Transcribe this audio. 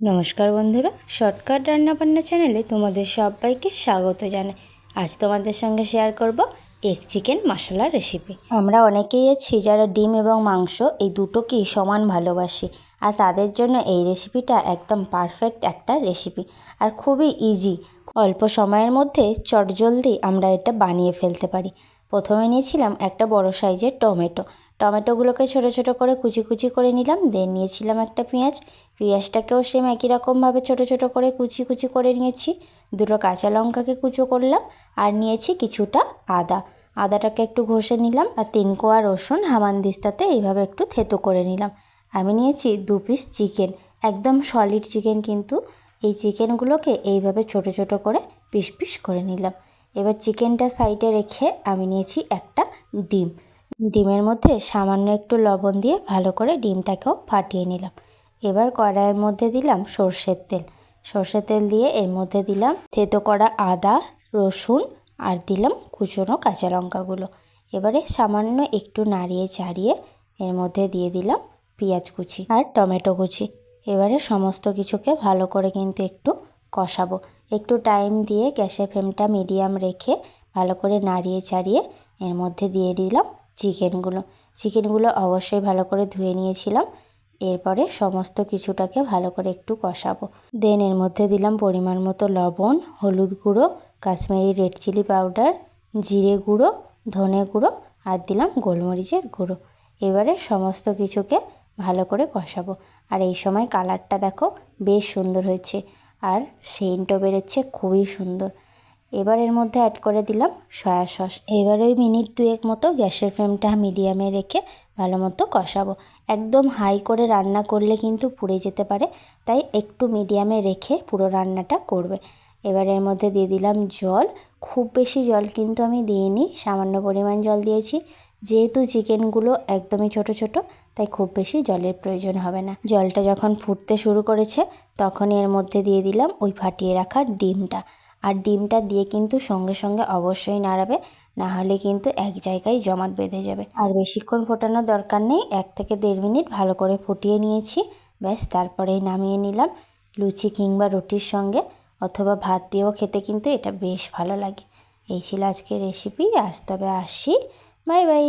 নমস্কার বন্ধুরা, শর্টকাট রান্নাবান্না চ্যানেলে তোমাদের সবাইকে স্বাগত জানাই। আজ তোমাদের সঙ্গে শেয়ার করব এগ চিকেন মশলা রেসিপি আমরা অনেকেই আছি যারা ডিম এবং মাংস এই দুটোকেই সমান ভালোবাসি, আর তাদের জন্য এই রেসিপিটা একদম পারফেক্ট একটা রেসিপি আর খুবই ইজি অল্প সময়ের মধ্যে চটজলদি আমরা এটা বানিয়ে ফেলতে পারি। প্রথমে নিয়েছিলাম একটা বড় সাইজের টমেটো টমেটোগুলোকে ছোটো ছোটো করে কুচি কুচি করে নিলাম দেন নিয়েছিলাম একটা পেঁয়াজ। পেঁয়াজটাকেও সেম একই রকমভাবে ছোটো ছোটো করে কুচি কুচি করে নিয়েছি। দুটো কাঁচা লঙ্কাকে কুচো করলাম আর নিয়েছি কিছুটা আদা। আদাটাকে একটু ঘষে নিলাম আর তিন কোয়া রসুন হামানদিস্তাতে এইভাবে একটু থেতো করে নিলাম। আমি নিয়েছি দু পিস চিকেন একদম সলিড চিকেন কিন্তু। এই চিকেনগুলোকে এইভাবে ছোট ছোট করে পিস পিস করে নিলাম। এবার চিকেনটা সাইডে রেখে আমি নিয়েছি একটা ডিম। ডিমের মধ্যে সামান্য একটু লবণ দিয়ে ভালো করে ডিমটাকেও ফাটিয়ে নিলাম। এবার কড়াইয়ের মধ্যে দিলাম সর্ষের তেল। সর্ষের তেল দিয়ে এর মধ্যে দিলাম থেতো করা আদা, রসুন আর দিলাম কুচনো কাঁচা লঙ্কাগুলো। এবারে সামান্য একটু নাড়িয়ে চাড়িয়ে এর মধ্যে দিয়ে দিলাম পেঁয়াজ কুচি আর টমেটো কুচি। এবারে সমস্ত কিছুকে ভালো করে কিন্তু একটু কষাবো। একটু টাইম দিয়ে গ্যাসের ফ্লেমটা মিডিয়াম রেখে ভালো করে নাড়িয়ে চাড়িয়ে এর মধ্যে দিয়ে দিলাম চিকেনগুলো চিকেনগুলো অবশ্যই ভালো করে ধুয়ে নিয়েছিলাম। এরপরে সমস্ত কিছুটাকে ভালো করে একটু কষাবো। দেন এর মধ্যে দিলাম পরিমাণ মতো লবণ, হলুদ গুঁড়ো, কাশ্মীরি রেড চিলি পাউডার, জিরে গুঁড়ো, ধনে গুঁড়ো আর দিলাম গোলমরিচের গুঁড়ো। এবারে সমস্ত কিছুকে ভালো করে কষাবো। আর এই সময় কালারটা দেখো বেশ সুন্দর হয়েছে। আর সেন্টও বেরোচ্ছে, খুবই সুন্দর। এবার এর মধ্যে অ্যাড করে দিলাম সয়া সস এবার ওই মিনিট দুয়েক মতো গ্যাসের ফ্লেমটা মিডিয়ামে রেখে ভালো মতো কষাবো। একদম হাই করে রান্না করলে কিন্তু পুড়ে যেতে পারে, তাই একটু মিডিয়ামে রেখে পুরো রান্নাটা করবে। এবার এর মধ্যে দিয়ে দিলাম জল। খুব বেশি জল কিন্তু আমি দিইনি, সামান্য পরিমাণ জল দিয়েছি। যেহেতু চিকেনগুলো একদমই ছোট ছোট, তাই খুব বেশি জলের প্রয়োজন হবে না। জলটা যখন ফুটতে শুরু করেছে তখন এর মধ্যে দিয়ে দিলাম ওই ফাটিয়ে রাখা ডিমটা। আর ডিমটা দিয়ে কিন্তু সঙ্গে সঙ্গে অবশ্যই নাড়াবে না হলে কিন্তু এক জায়গায় জমাট বেঁধে যাবে। আর বেশিক্ষণ ফোটানোর দরকার নেই, এক থেকে দেড় মিনিট ভালো করে ফুটিয়ে নিয়েছি। ব্যাস, তারপরেই নামিয়ে নিলাম লুচি কিংবা রুটির সঙ্গে, অথবা ভাত দিয়েও খেতে কিন্তু এটা বেশ ভালো লাগে। এই ছিল আজকের রেসিপি আজ তবে আসি। Bye bye!